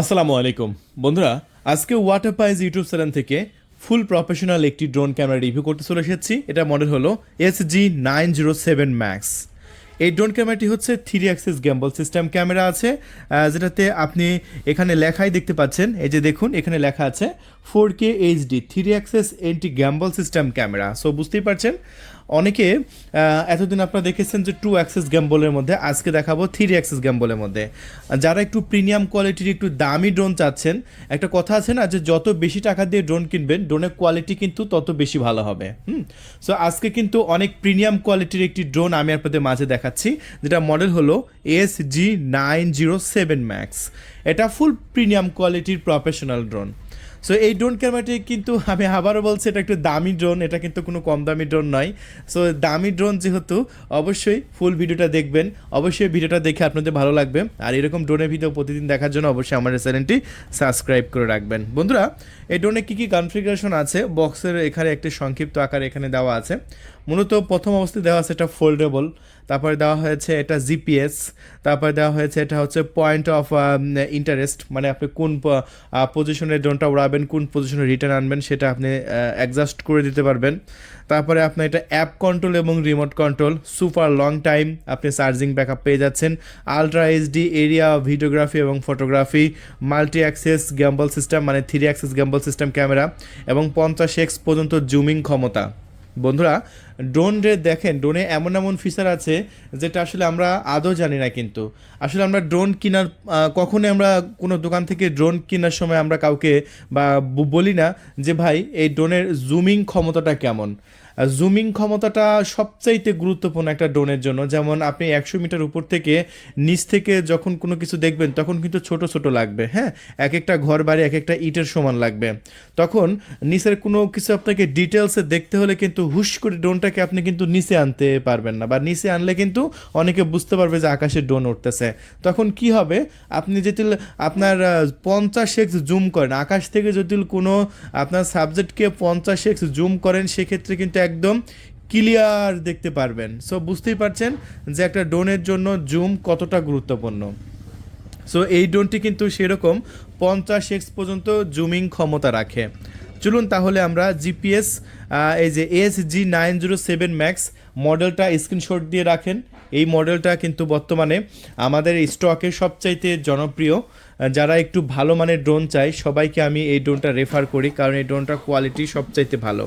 আসসালামু আলাইকুম। বন্ধুরা, আজকে ওয়াটার পাইজ ইউটিউব চ্যানেল থেকে ফুল প্রফেশনাল একটি ড্রোন ক্যামেরা রিভিউ করতে চলে এসেছি। এটা মডেল হলো S G nine zero seven max এই ড্রোন ক্যামেরাটি হচ্ছে three axis gimbal system camera আছে যেটাতে আপনি এখানে লেখাই দেখতে পাচ্ছেন। এই যে দেখুন, এখানে লেখা আছে four K HD three axis anti gimbal system camera. So বুঝতেই পারছেন? অনেকে এতদিন আপনারা দেখেছেন যে টু অ্যাক্সেস গ্যাম্বলের মধ্যে, আজকে দেখাবো থ্রি অ্যাক্সেস গ্যাম্বলের মধ্যে। যারা একটু প্রিমিয়াম কোয়ালিটির একটু দামি ড্রোন চাচ্ছেন, একটা কথা আছে না যে যত বেশি টাকা দিয়ে ড্রোন কিনবেন ড্রোনের কোয়ালিটি কিন্তু তত বেশি ভালো হবে। হুম? সো আজকে কিন্তু অনেক প্রিমিয়াম কোয়ালিটির একটি ড্রোন আমি আপনাদের মাঝে দেখাচ্ছি, যেটা মডেল হলো S G nine zero seven max এটা ফুল প্রিমিয়াম কোয়ালিটির প্রফেশনাল ড্রোন সো এই ড্রোন ক্যামেরাটি কিন্তু আমি আবারও বলছি, এটা একটু দামি ড্রোন এটা কিন্তু কোনো কম দামি ড্রোন নয়। সো দামি ড্রোন যেহেতু, অবশ্যই ফুল ভিডিওটা দেখবেন। অবশ্যই ভিডিওটা দেখে আপনাদের ভালো লাগবে। আর এরকম ড্রোনের ভিডিও প্রতিদিন দেখার জন্য অবশ্যই আমার চ্যানেলটি সাবস্ক্রাইব করে রাখবেন। বন্ধুরা, এই ড্রোনে কী কী কনফিগারেশন আছে? বক্সের এখানে একটি সংক্ষিপ্ত আকার এখানে দেওয়া আছে। মূলত প্রথম অবস্থায় দেওয়া আছে এটা ফোল্ডেবল তারপরে দেওয়া হয়েছে এটা জিপিএস তারপরে দেওয়া হয়েছে এটা হচ্ছে পয়েন্ট অফ ইন্টারেস্ট মানে আপনি কোন পজিশনে ড্রোনটা উড়াবেন, কোন পজিশনে রিটার্ন আনবেন সেটা আপনি অ্যাডজাস্ট করে দিতে পারবেন। তারপরে আপনার এটা অ্যাপ কন্ট্রোল এবং remote control super long time আপনি চার্জিং ব্যাকআপ পেয়ে যাচ্ছেন। আলট্রা এইচডি এরিয়া ভিডিওগ্রাফি এবং photography multi axis gimbal system মানে three axis gimbal system camera এবং পঞ্চাশ এক্স পর্যন্ত জুমিং ক্ষমতা। বন্ধুরা ড্রোন রে দেখেন ড্রোনে এমন এমন ফিচার আছে যেটা আসলে আমরা আদৌ জানি না কিন্তু। আসলে আমরা ড্রোন কেনার কখনোই আমরা কোনো দোকান থেকে ড্রোন কেনার সময় আমরা কাউকে বা বলি না যে, ভাই, এই ড্রোনের জুমিং ক্ষমতাটা কেমন? জুমিং ক্ষমতাটা সবচাইতে গুরুত্বপূর্ণ একটা ড্রোনের জন্য। যেমন আপনি একশো মিটার উপর থেকে নিচ থেকে যখন কোনো কিছু দেখবেন, তখন কিন্তু ছোট ছোট লাগবে হ্যাঁ? এক একটা ঘর বাড়ি, এক একটা ইটের সমান লাগবে। তখন নিচের কোনো কিছু আপনাকে ডিটেলসে দেখতে হলে কিন্তু হুশ করে ড্রোনটাকে আপনি কিন্তু নিচে আনতে পারবেন না। বা নিচে আনলে কিন্তু অনেকে বুঝতে পারবে যে আকাশে ড্রোন উঠতেছে। তখন কি হবে? আপনি যদি আপনার পঞ্চাশ এক্স জুম করেন। আকাশ থেকে যদি কোনো আপনার সাবজেক্টকে পঞ্চাশ এক্স জুম করেন, সেক্ষেত্রে কিন্তু একদম ক্লিয়ার দেখতে পারবেন। সো বুঝতেই পারছেন যে একটা ড্রোনের জন্য জুম কতটা গুরুত্বপূর্ণ। সো এই ড্রোনটি কিন্তু সেরকম পঞ্চাশ এক্স পর্যন্ত জুমিং ক্ষমতা রাখে। চলুন তাহলে আমরা জিপিএস এই যে S G nine zero seven max মডেলটা স্ক্রিনশট দিয়ে রাখেন। এই মডেলটা কিন্তু বর্তমানে আমাদের স্টকে সবচাইতে জনপ্রিয়। যারা একটু ভালো মানের ড্রোন চায়, সবাইকে আমি এই ড্রোনটা রেফার করি, কারণ এই ড্রোনটার কোয়ালিটি সবচাইতে ভালো।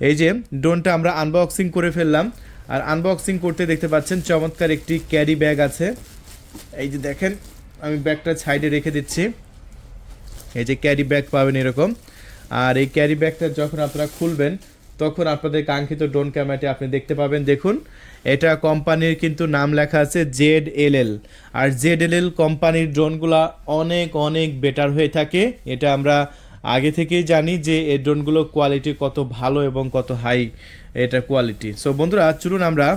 এই যে ড্রোনটা আমরা আনবক্সিং করে ফেললাম। আর আনবক্সিং করতে দেখতে পাচ্ছেন চমৎকার একটি ক্যারি ব্যাগ আছে। এই যে দেখেন, আমি ব্যাগটা সাইডে রেখে দিচ্ছি। এই যে ক্যারি ব্যাগ পাবেন এরকম। আর এই ক্যারি ব্যাগটা যখন আপনারা খুলবেন, তখন আপনাদের কাঙ্ক্ষিত ড্রোন ক্যামেরাটি আপনি দেখতে পাবেন। দেখুন, এটা কোম্পানির কিন্তু নাম লেখা আছে জেড এল এল। আর জেড এল এল কোম্পানির ড্রোনগুলো অনেক অনেক বেটার হয়ে থাকে। এটা আমরা আগে থেকেই জানি যে এই ড্রোনগুলো কোয়ালিটি কত ভালো এবং কত হাই এটা কোয়ালিটি সো বন্ধুরা, চলুন আমরা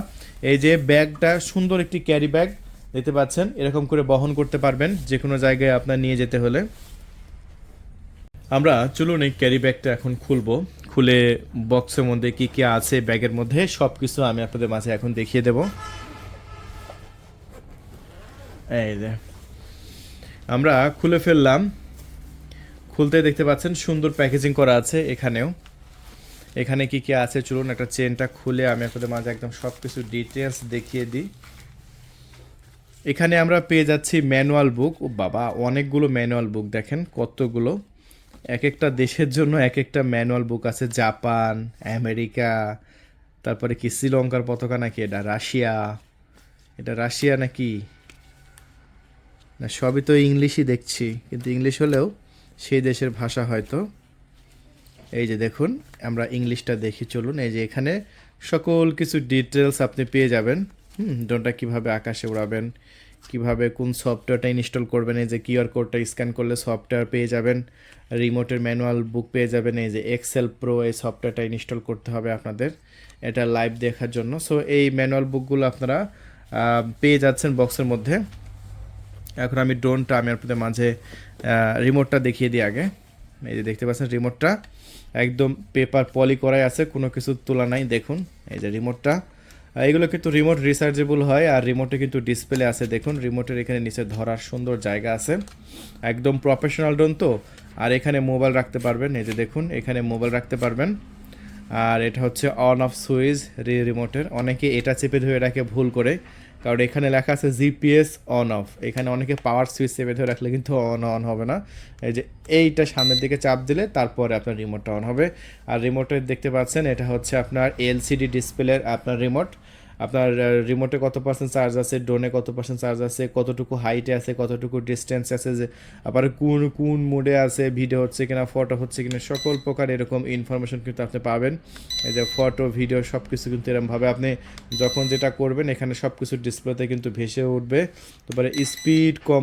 এই যে ব্যাগটা সুন্দর একটি ক্যারি ব্যাগ দেখতে পাচ্ছেন, এরকম করে বহন করতে পারবেন যে কোনো জায়গায় আপনার নিয়ে যেতে হলে। আমরা চলুন এই ক্যারি ব্যাগটা এখন খুলবো। খুলে বক্সের মধ্যে কি কি আছে, ব্যাগের মধ্যে সব কিছু আমি আপনাদের মাঝে এখন দেখিয়ে দেব। এই যে, আমরা খুলে ফেললাম। খুলতে দেখতে পাচ্ছেন, সুন্দর প্যাকেজিং করা আছে এখানেও। এখানে কি কি আছে চলুন একটা চেনটা খুলে আমি আপনাদের মাঝে একদম সব কিছু ডিটেলস দেখিয়ে দিই। এখানে আমরা পেয়ে যাচ্ছি ম্যানুয়াল বুক ও বাবা, অনেকগুলো ম্যানুয়াল বুক দেখেন, কতগুলো। এক একটা দেশের জন্য এক একটা ম্যানুয়াল বুক আছে, জাপান, আমেরিকা, তারপরে কি শ্রীলঙ্কার পতাকা নাকি, এটা রাশিয়া এটা রাশিয়া নাকি? না, সবই তো ইংলিশই দেখছি, কিন্তু ইংলিশ হলেও সেই দেশের ভাষা হয়তো। এই যে দেখুন, আমরা ইংলিশটা দেখি, চলুন। এই যে এখানে সকল কিছু ডিটেলস আপনি পেয়ে যাবেন। হুম ড্রোনটা কীভাবে আকাশে উড়াবেন, কীভাবে কোন সফটওয়্যারটা ইনস্টল করবেন, এই যে কিউআর কোডটা স্ক্যান করলে সফটওয়্যার পেয়ে যাবেন রিমোটের ম্যানুয়াল বুক পেয়ে যাবেন, এই যে এক্সেল প্রো এই সফটওয়্যারটা ইনস্টল করতে হবে আপনাদের, এটা লাইভ দেখার জন্য। সো এই ম্যানুয়াল বুকগুলো আপনারা পেয়ে যাচ্ছেন বক্সের মধ্যে। এখন আমি ড্রোনটা আমি আপনাদের মাঝে রিমোটটা দেখিয়ে দিই আগে। এই যে দেখতে পাচ্ছেন রিমোটটা একদম পেপার পলি করাই আছে, কোনো কিছু তোলা নাই, দেখুন। এই যে রিমোটটা এগুলো কিন্তু রিমোট রিচার্জেবল হয় আর রিমোটে কিন্তু ডিসপ্লে আছে, দেখুন। রিমোটের এখানে নিচে ধরার সুন্দর জায়গা আছে। একদম প্রফেশনাল ড্রোন তো, আর এখানে মোবাইল রাখতে পারবেন। এই যে দেখুন, এখানে মোবাইল রাখতে পারবেন। আর এটা হচ্ছে অন অফ সুইচ রি রিমোটের অনেকে এটা চেপে ধরে রাখে ভুল করে। কারণ এখানে লেখা আছে জিপিএস অন অফ। এখানে অনেকে পাওয়ার সুইচ চেপে ধরে রাখলে কিন্তু অন অন হবে না। এই যে এইটা সামনের দিকে চাপ দিলে তারপরে আপনার রিমোটটা অন হবে। আর রিমোটে দেখতে পাচ্ছেন, এটা হচ্ছে আপনার এলসিডি ডিসপ্লের আপনার রিমোট আপনার রিমোটে কত পার্সেন্ট চার্জ আছে ড্রোনে কত পার্সেন্ট চার্জ আছে, কতটুকু হাইটে আছে, কতটুকু ডিস্টেন্স আছে, যে আবার কোন কোন মোডে আছে ভিডিও হচ্ছে কিনা ফটো হচ্ছে কিনা, সকল প্রকার এরকম ইনফরমেশন কিন্তু আপনি পাবেন। এই যে ফটো ভিডিও সব কিছু কিন্তু এরকমভাবে আপনি যখন যেটা করবেন, এখানে সব কিছু ডিসপ্লেতে কিন্তু ভেসে উঠবে। তারপরে স্পিড কম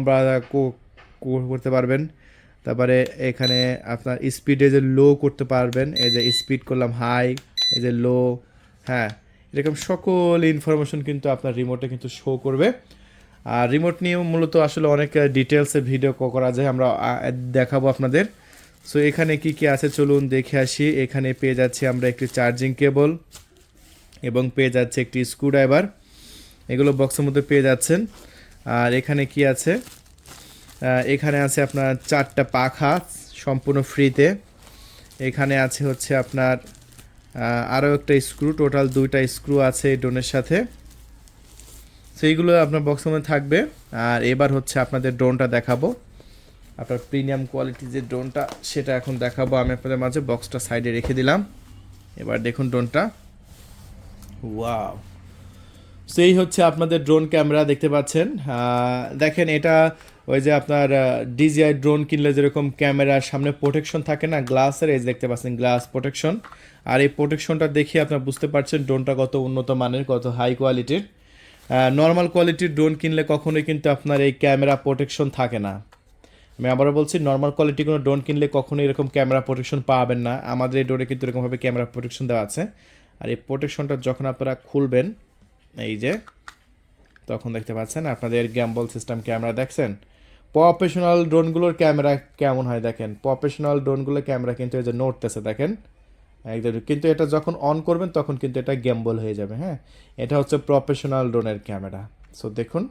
করতে পারবেন। তারপরে এখানে আপনার স্পিডে যে লো করতে পারবেন, এই যে স্পিড করলাম হাই এই যে লো হ্যাঁ। এরকম সকল ইনফরমেশন কিন্তু আপনার রিমোটে কিন্তু শো করবে। আর রিমোট নিয়ে মূলত আসলে অনেক ডিটেলসে ভিডিও করা যায়, আমরা দেখাবো আপনাদের। সো এখানে কি কি আছে চলুন দেখে আসি। এখানে পেয়ে যাচ্ছি আমরা একটি চার্জিং কেবল এবং পেয়ে যাচ্ছে একটি স্ক্রুড্রাইভার এগুলো বক্সের মধ্যে পেয়ে যাচ্ছেন। আর এখানে কি আছে? এখানে আছে আপনার চারটা পাখা সম্পূর্ণ ফ্রিতে এখানে আছে হচ্ছে আপনার আরও একটা স্ক্রু, টোটাল দুইটা স্ক্রু আছে এই ড্রোনের সাথে। সেইগুলো আপনার বক্সের মধ্যে থাকবে। আর এবার হচ্ছে আপনাদের ড্রোনটা দেখাবো। আপনার প্রিমিয়াম কোয়ালিটির যে ড্রোনটা, সেটা এখন দেখাবো। আমি আপনাদের মাঝে বক্সটা সাইডে রেখে দিলাম। এবার দেখুন ড্রোনটা। ওয়াও সেই হচ্ছে আপনাদের ড্রোন ক্যামেরা, দেখতে পাচ্ছেন। দেখেন, এটা ওই যে আপনার ডিজিআই ড্রোন কিনলে যেরকম ক্যামেরার সামনে প্রোটেকশন থাকে না গ্লাসের এই দেখতে পাচ্ছেন গ্লাস প্রোটেকশন আর এই প্রোটেকশনটা দেখে আপনারা বুঝতে পারছেন ড্রোনটা কত উন্নত মানের, কত হাই কোয়ালিটির নর্মাল কোয়ালিটির ড্রোন কিনলে কখনোই কিন্তু আপনার এই ক্যামেরা প্রোটেকশন থাকে না। আমি আবারও বলছি নর্মাল কোয়ালিটি কোনো ড্রোন কিনলে কখনোই এরকম ক্যামেরা প্রোটেকশন পাবেন না। আমাদের এই ড্রোনে কিন্তু এরকমভাবে ক্যামেরা প্রোটেকশন দেওয়া আছে। আর এই প্রোটেকশনটা যখন আপনারা খুলবেন, এই যে, তখন দেখতে পাচ্ছেন আপনাদের গ্যাম্বল সিস্টেম ক্যামেরা দেখছেন? প্রফেশনাল ড্রোনগুলোর ক্যামেরা কেমন হয় দেখেন? প্রফেশনাল ড্রোনগুলোর ক্যামেরা কিন্তু এই যে নড়তেছে, দেখেন? একদম। কিন্তু এটা যখন অন করবেন, তখন কিন্তু এটা গ্যাম্বল হয়ে যাবে হ্যাঁ? এটা হচ্ছে প্রফেশনাল ড্রোনের ক্যামেরা সো দেখুন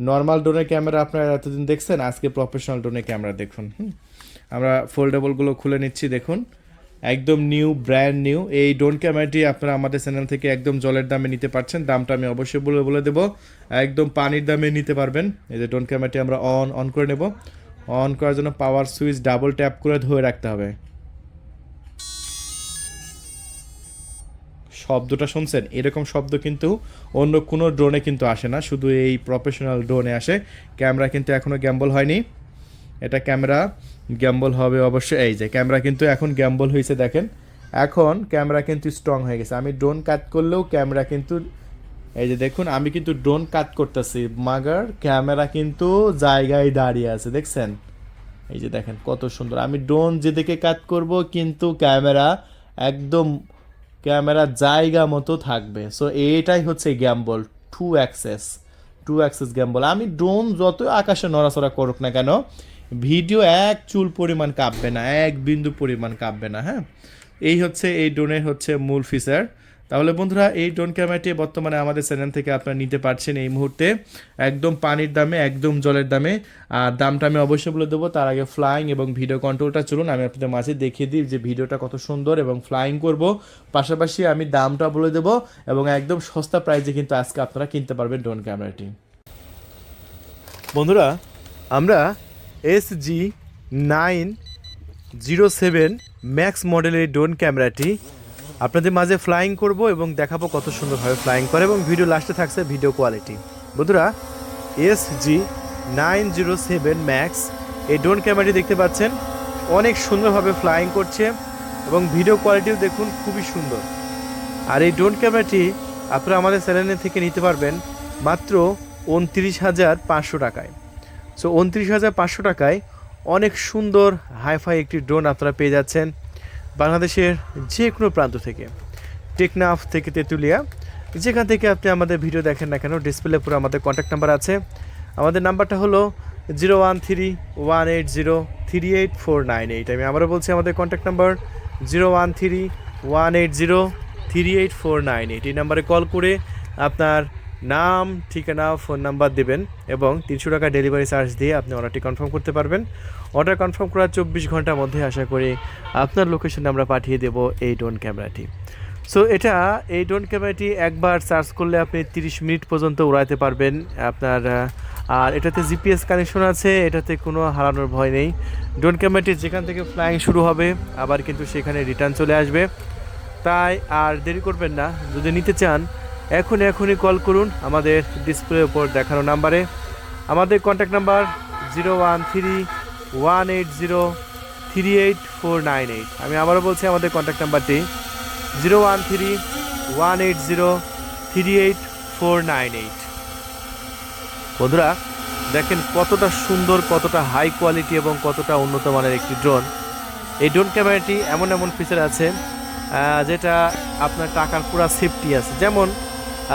নর্মাল ড্রোনের ক্যামেরা আপনারা এতদিন দেখছেন, আজকে প্রফেশনাল ড্রোনের ক্যামেরা দেখুন, হুম। আমরা ফোল্ডেবলগুলো খুলে নিচ্ছি, দেখুন। একদম নিউ ব্র্যান্ড নিউ এই ড্রোন ক্যামেরাটি আপনারা আমাদের চ্যানেল থেকে একদম জলের দামে নিতে পারছেন। দামটা আমি অবশ্যই বলে বলে দেবো। একদম পানির দামে নিতে পারবেন। এই যে ড্রোন ক্যামেরাটি আমরা অন অন করে নেব। অন করার জন্য পাওয়ার সুইচ ডাবল ট্যাপ করে ধরে রাখতে হবে। শব্দটা শুনছেন, এরকম শব্দ কিন্তু অন্য কোনো ড্রোনে কিন্তু আসে না, শুধু এই প্রফেশনাল ড্রোনে আসে। ক্যামেরা কিন্তু এখনও গ্যাম্বল হয়নি। এটা ক্যামেরা গ্যাম্বল হবে অবশ্যই। এই যে ক্যামেরা কিন্তু এখন গ্যাম্বল হয়েছে, দেখেন। এখন ক্যামেরা কিন্তু স্ট্রং হয়ে গেছে। আমি ড্রোন কাট করলেও ক্যামেরা কিন্তু, এই যে দেখুন, আমি কিন্তু ড্রোন কাট করতেছি। মাগার ক্যামেরা কিন্তু জায়গায় দাঁড়িয়ে আছে, দেখছেন? এই যে দেখেন, কত সুন্দর। আমি ড্রোন যেদিকে কাট করব, কিন্তু ক্যামেরা একদম ক্যামেরা জায়গা মতো থাকবে। সো এটাই হচ্ছে gimbal two axis two axis gimbal আমি ড্রোন যত আকাশে নড়াচড়া করুক না কেন ভিডিও এক চুল পরিমাণ কাঁপবে না, এক বিন্দু পরিমাণ কাঁপবে না হ্যাঁ? এই হচ্ছে, এই ড্রোনের হচ্ছে মূল ফিচার তাহলে বন্ধুরা, এই ড্রোন ক্যামেরাটি বর্তমানে আমাদের চ্যানেল থেকে আপনারা নিতে পারছেন এই মুহূর্তে। একদম পানির দামে, একদম জলের দামে। আর দামটা আমি অবশ্যই বলে দেবো, তার আগে ফ্লাইং এবং ভিডিও কন্ট্রোলটা চলুন, আমি আপনাদের মাঝে দেখিয়ে দিই যে ভিডিওটা কত সুন্দর এবং ফ্লাইং করব। পাশাপাশি আমি দামটা বলে দেবো এবং একদম সস্তা প্রাইসে কিন্তু আজকে আপনারা কিনতে পারবেন ড্রোন ক্যামেরাটি বন্ধুরা, আমরা S G nine zero seven max মডেলের ড্রোন ক্যামেরাটি আপনাদের মাঝে ফ্লাইং করব এবং দেখাবো কত সুন্দরভাবে ফ্লাইং করে এবং ভিডিও লাস্টে থাকছে ভিডিও কোয়ালিটি বন্ধুরা S G nine zero seven max এই ড্রোন ক্যামেরাটি দেখতে পাচ্ছেন, অনেক সুন্দরভাবে ফ্লাইং করছে এবং ভিডিও কোয়ালিটিও দেখুন খুবই সুন্দর। আর এই ড্রোন ক্যামেরাটি আপনারা আমাদের চ্যানেল থেকে নিতে পারবেন মাত্র উনত্রিশ হাজার পাঁচশো টাকায়। সো উনত্রিশ হাজার পাঁচশো টাকায় অনেক সুন্দর হাইফাই একটি ড্রোন আপনারা পেয়ে যাচ্ছেন। বাংলাদেশের যে কোনো প্রান্ত থেকে, টেকনাফ থেকে তেঁতুলিয়া, যেখান থেকে আপনি আমাদের ভিডিও দেখেন না কেন, ডিসপ্লে পুরো আমাদের কন্ট্যাক্ট নাম্বার আছে। আমাদের নাম্বারটা হলো zero one three one eight zero three eight four nine eight আমি আবারও বলছি, আমাদের contact number zero one three one eight zero three eight four nine eight এই নাম্বারে কল করে আপনার নাম, ঠিকানা, ফোন নাম্বার দেবেন এবং তিনশো টাকা ডেলিভারি চার্জ দিয়ে আপনি অর্ডারটি কনফার্ম করতে পারবেন। অর্ডার কনফার্ম করার চব্বিশ ঘণ্টার মধ্যে আশা করি আপনার লোকেশনে আমরা পাঠিয়ে দেব এই ড্রোন ক্যামেরাটি সো এটা এই ড্রোন ক্যামেরাটি একবার চার্জ করলে আপনি তিরিশ মিনিট পর্যন্ত উড়াইতে পারবেন আপনার আর এটাতে জিপিএস কানেকশন আছে, এটাতে কোনো হারানোর ভয় নেই। ড্রোন ক্যামেরাটি যেখান থেকে ফ্লাইং শুরু হবে, আবার কিন্তু সেখানে রিটার্ন চলে আসবে। তাই আর দেরি করবেন না, যদি নিতে চান এখন এখনই কল করুন আমাদের ডিসপ্লের উপর দেখানো নাম্বারে আমাদের contact number zero one three one eight zero three eight four nine eight আমি আবারও বলছি আমাদের কন্ট্যাক্ট নাম্বারটি zero one three one eight zero three eight four nine eight বন্ধুরা, দেখেন কতটা সুন্দর, কতটা হাই কোয়ালিটি এবং কতটা উন্নত মানের একটি ড্রোন এই ড্রোন ক্যামেরাটি এমন এমন ফিচার আছে যেটা আপনার টাকার পুরো সেফটি আছে। যেমন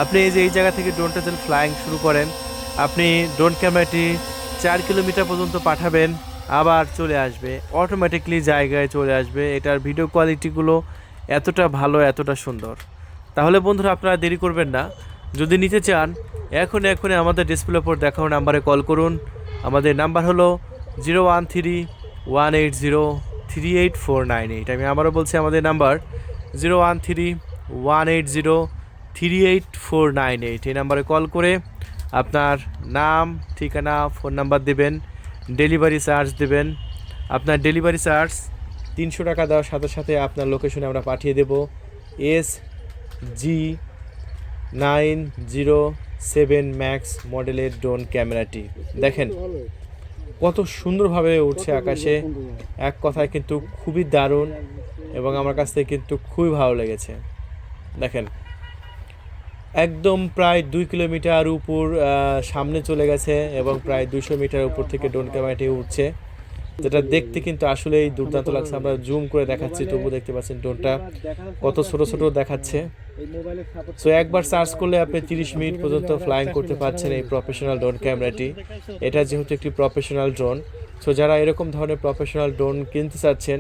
আপনি এই যে এই জায়গা থেকে ড্রোনটা যদি ফ্লাইং শুরু করেন, আপনি ড্রোন ক্যামেরাটি চার কিলোমিটার পর্যন্ত পাঠাবেন, আবার চলে আসবে। অটোমেটিকলি জায়গায় চলে আসবে। এটার ভিডিও কোয়ালিটিগুলো এতটা ভালো, এতটা সুন্দর। তাহলে বন্ধুরা, আপনারা দেরি করবেন না। যদি নিতে চান, এখন এখনই আমাদের ডিসপ্লে উপর দেখানো নাম্বারে কল করুন। আমাদের নাম্বার হলো zero one three one eight zero three eight four nine eight আমি আবারও বলছি, আমাদের number zero one three one eight zero three eight four nine eight এই নাম্বারে কল করে আপনার নাম, ঠিকানা, ফোন নাম্বার দেবেন, ডেলিভারি চার্জ দেবেন। আপনার ডেলিভারি চার্জ তিনশো টাকা দেওয়ার সাথে সাথে আপনার লোকেশনে আমরা পাঠিয়ে দেব। S G nine zero seven max মডেলের ড্রোন ক্যামেরাটি। দেখেন, কত সুন্দরভাবে উঠছে আকাশে। এক কথায় কিন্তু খুবই দারুণ এবং আমার কাছ থেকে কিন্তু খুবই ভালো লেগেছে। দেখেন একদম প্রায় দুই কিলোমিটার উপর সামনে চলে গেছে এবং প্রায় দুশো মিটার উপর থেকে ড্রোন ক্যামেরাটি উঠছে। যেটা দেখতে কিন্তু আসলেই দুর্দান্ত লাগছে। আমরা জুম করে দেখাচ্ছি তবু দেখতে পাচ্ছেন ড্রোনটা কত ছোট ছোট দেখাচ্ছে। সো একবার সার্চ করলে আপনি তিরিশ মিনিট পর্যন্ত ফ্লাইং করতে পারছেন এই প্রফেশনাল ড্রোন ক্যামেরাটি এটা যেহেতু একটি প্রফেশনাল ড্রোন সো যারা এরকম ধরনের প্রফেশনাল ড্রোন কিনতে চাচ্ছেন,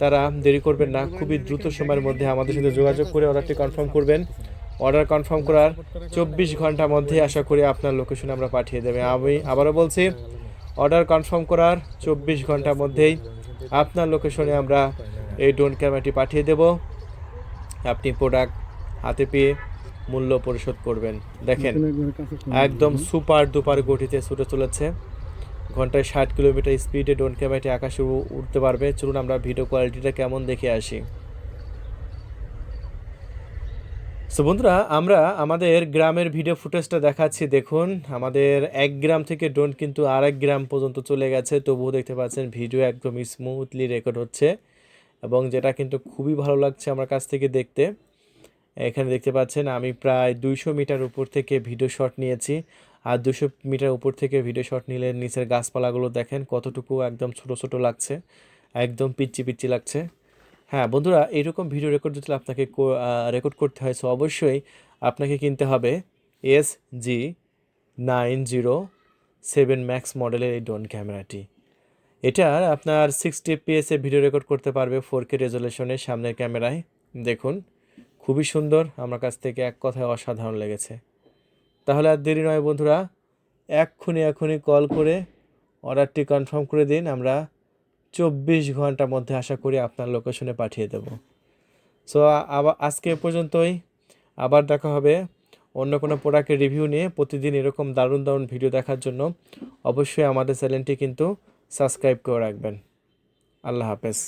তারা দেরি করবেন না। খুবই দ্রুত সময়ের মধ্যে আমাদের সাথে যোগাযোগ করে অর্ডারটি কনফার্ম করবেন। অর্ডার কনফার্ম করার চব্বিশ ঘণ্টার মধ্যে আশা করি আপনার লোকেশনে আমরা পাঠিয়ে দেবে। আমি আবারও বলছি, অর্ডার কনফার্ম করার চব্বিশ ঘণ্টার মধ্যেই আপনার লোকেশনে আমরা এই ড্রোন ক্যামেরাটি পাঠিয়ে দেব। আপনি প্রোডাক্ট হাতে পেয়ে মূল্য পরিশোধ করবেন। দেখেন, একদম সুপার দুপার গতিতে ছুটে চলেছে। ঘন্টায় ষাট কিলোমিটার স্পিডে ড্রোন ক্যামেরাটি আকাশে উঠতে পারবে। চলুন আমরা ভিডিও কোয়ালিটিটা কেমন দেখে আসি। সো বন্ধুরা, আমরা আমাদের গ্রামের ভিডিও ফুটেজটা দেখাচ্ছি। দেখুন, আমাদের এক গ্রাম থেকে ড্রোন কিন্তু আরেক গ্রাম পর্যন্ত চলে গেছে। তবুও দেখতে পাচ্ছেন ভিডিও একদম স্মুথলি রেকর্ড হচ্ছে এবং যেটা কিন্তু খুবই ভালো লাগছে আমার কাছ থেকে দেখতে। এখানে দেখতে পাচ্ছেন, আমি প্রায় দুইশো মিটার উপর থেকে ভিডিও শট নিয়েছি। আর দুশো মিটার উপর থেকে ভিডিও শট নিলে নিচের গাছপালাগুলো দেখেন কতটুকু একদম ছোট ছোট লাগছে। একদম পিচ্ছি পিচ্ছি লাগছে। হ্যাঁ বন্ধুরা এরকম ভিডিও রেকর্ড যদি আপনাকে রেকর্ড করতে হয় সো অবশ্যই আপনাকে কিনতে হবে S G nine zero seven max মডেলের এই ড্রোন ক্যামেরাটি এটার আপনার সিক্সটি পিএসে ভিডিও রেকর্ড করতে পারবে ফোর কে রেজলেশনের সামনের ক্যামেরায় দেখুন, খুবই সুন্দর, আমার কাছ থেকে এক কথায় অসাধারণ লেগেছে। তাহলে আর দেরি নয় বন্ধুরা, এক্ষুনি এক্ষুনি কল করে অর্ডারটি কনফার্ম করে দিন, আমরা চব্বিশ ঘণ্টার মধ্যে আশা করি আপনার লোকেশনে পাঠিয়ে দেব। সো আবার আজকে এ পর্যন্তই। আবার দেখা হবে অন্য কোনো প্রোডাক্টের রিভিউ নিয়ে প্রতিদিন এরকম দারুণ দারুণ ভিডিও দেখার জন্য। অবশ্যই আমাদের চ্যানেলটি কিন্তু সাবস্ক্রাইব করে রাখবেন। আল্লাহ হাফেজ।